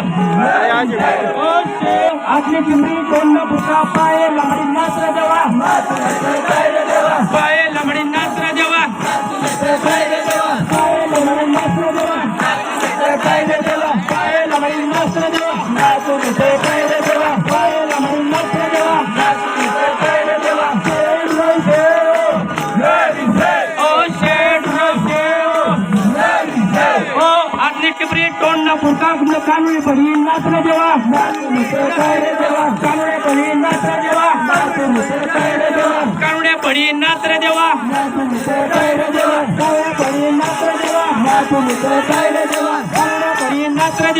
ओ शेर आपली पिंपरी कोण पुका पाय लमडी नाचरा देवा पाय लमडी नाचरा देवा पाय लमडी नाचरा देवा पाय लमडी नाचरा देवा पाय लमडी आपली तोंड न फुटका कानूनी पडी नाचरा देवा कानूनी पडी नाचरा देवा कानूनी पडी नाचरा देवा कानूनी पडी नाचरा देवा कानूनी पडी नाचरा देवा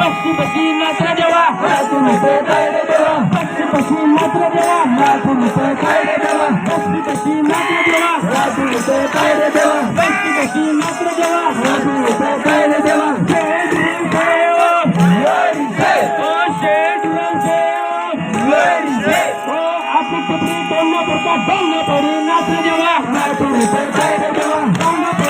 पक्षी पक्षी नाचरा देवा पक्षी पक्षी नाचरा देवा पक्षी पक्षी नाचरा देवा पक्षी पक्षी नाचरा देवा आपली टिपरी तोंड पुरता डोंग पडी नाचरा देवा डोंग पडी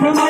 Remember